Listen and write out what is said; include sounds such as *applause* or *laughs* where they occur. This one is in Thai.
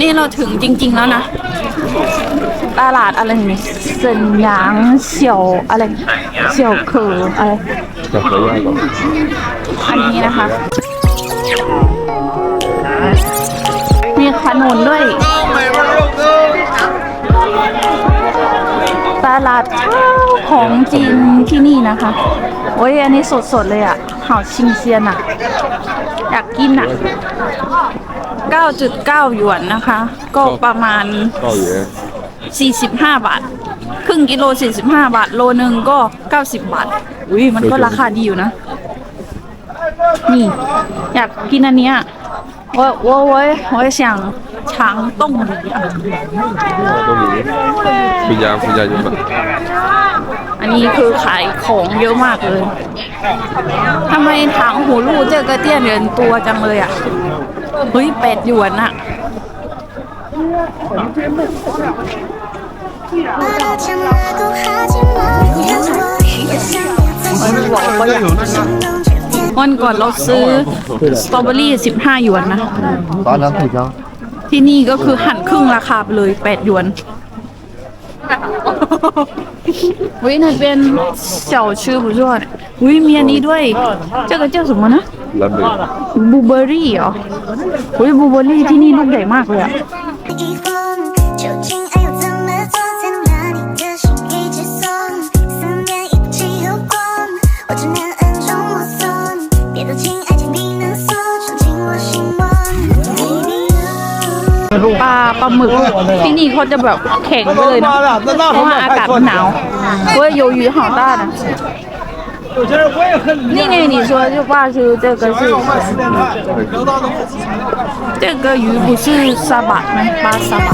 นี่เราถึงจริง ๆ แล้วนะ ตลาดอะไรนี่เซินหยางเฉียวอะไรเฉียวเขืออะไรอันนี้นะคะ มีขนุนด้วย ตลาดของจีนที่นี่นะคะ โอ้ยอันนี้สดๆเลยอะ่ะห่าชิงเซียนอะ่ะ อยากกินอะ่ะ 9.9 หยวนนะคะ ก็ประมาณ 鲍鱼， 45 บาท ครึ่งกิโล 45 บาท โลหนึ่งก็ 90 บาท อุ้ยมันก็ราคาดีอยู่นะ นี่ อยากกินอันเนี้ย我我我我想尝冻梨啊，都米，回家回家就买。 อันนี้คือขายของเยอะมากเลยทำไมถางหูลู่เจอกระเตี้ยนเดินตัวจังเลยอ่ะ เฮ้ยเป็ดหยวนอะวันก่อนเราซื้อสตรอเบอรี่สิบห้าหยวนนะตอนนั้นถูกแล้วที่นี่ก็คือหั่นครึ่งราคาไปเลยแปดหยวน *laughs* อผู้ช่วยอุ้ยมีอันนี้ด้วย เจ้าก็เจ้าสมมตินะ 蓝莓， บลูเบอร์รี่เหรออุ้ยบลูเบอร์รี่ที่นี่ลูกใหญ่มากเลยอะ 疑惑，究竟爱要怎么做才能把你的心给解锁？思念一不起后光，我只能暗中摸索。别走进爱情避难所，闯进我心窝。Baby you。 ปลาปลาหมึกที่นี่เขาจะแบบแข็งไปเลยนะเพราะว่าอากาศมันหนาวเว้ยโยยู好大的นี่ไง你说就爸是这个是这个鱼不是沙巴吗巴沙巴